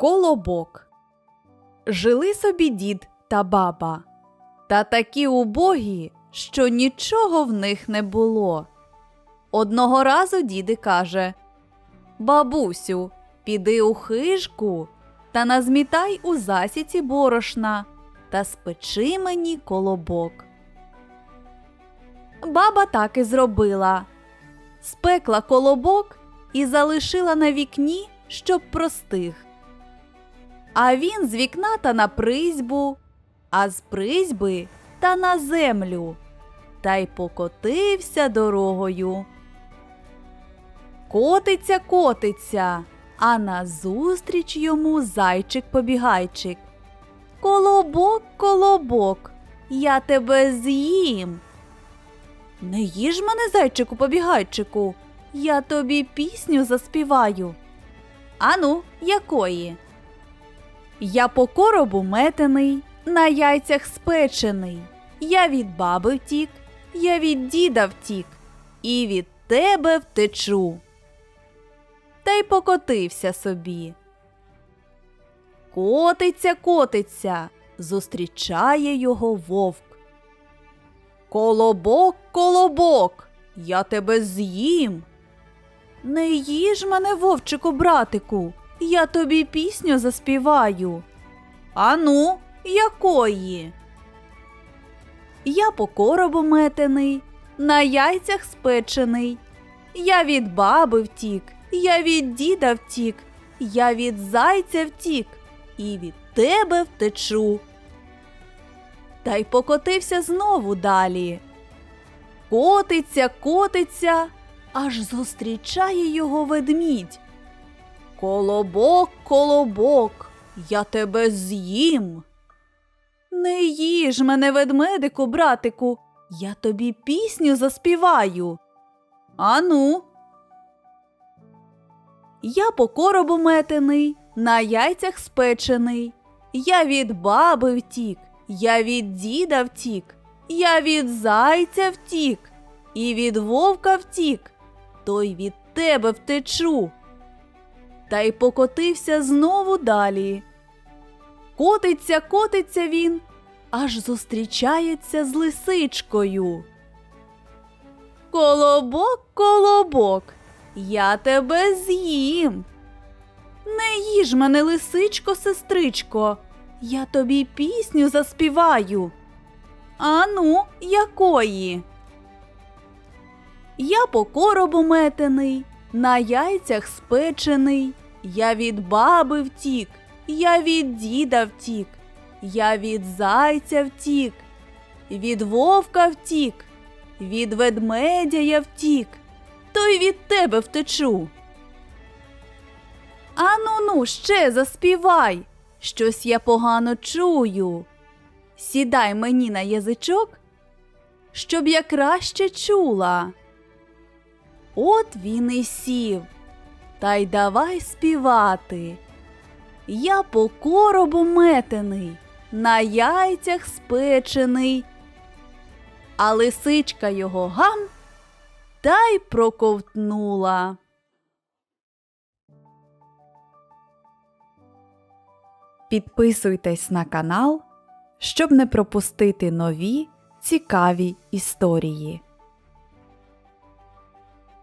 Колобок. Жили собі дід та баба, та такі убогі, що нічого в них не було. Одного разу діди каже Бабусю, піди у хижку та назмітай у засіці борошна та спечи мені колобок. Баба так і зробила. Спекла колобок і залишила на вікні, щоб простиг. А він з вікна та на призьбу, а з призьби та на землю, та й покотився дорогою. Котиться, котиться, а назустріч йому зайчик-побігайчик. Колобок, колобок, я тебе з'їм. Не їж мене, зайчику побігайчику, я тобі пісню заспіваю. Ану, якої? Я по коробу метений, на яйцях спечений. Я від баби втік, я від діда втік, і від тебе втечу. Та й покотився собі. Котиться, котиться, зустрічає його вовк. Колобок, колобок, я тебе з'їм. Не їж мене, вовчику, братику, я тобі пісню заспіваю. Ану, якої? Я по коробу метений, на яйцях спечений. Я від баби втік, я від діда втік, я від зайця втік, і від тебе втечу. Та й покотився знову далі. Котиться, котиться, аж зустрічає його ведмідь. Колобок, колобок, я тебе з'їм. Не їж мене, ведмедику, братику, я тобі пісню заспіваю. Ану. Я по коробу метений, на яйцях спечений. Я від баби втік, я від діда втік, я від зайця втік, і від вовка втік, то й від тебе втечу. Та й покотився знову далі. Котиться, котиться він, аж зустрічається з лисичкою. Колобок, колобок, я тебе з'їм. Не їж мене, лисичко, сестричко, я тобі пісню заспіваю. Ану, якої? Я по коробу метений, на яйцях спечений. Я від баби втік, я від діда втік, я від зайця втік, від вовка втік, від ведмедя я втік, то й від тебе втечу. Ану ну ще заспівай, щось я погано чую. Сідай мені на язичок, щоб я краще чула. От він і сів, та й давай співати. Я по коробу метений, на яйцях спечений. А лисичка його гам та й проковтнула. Підписуйтесь на канал, щоб не пропустити нові цікаві історії.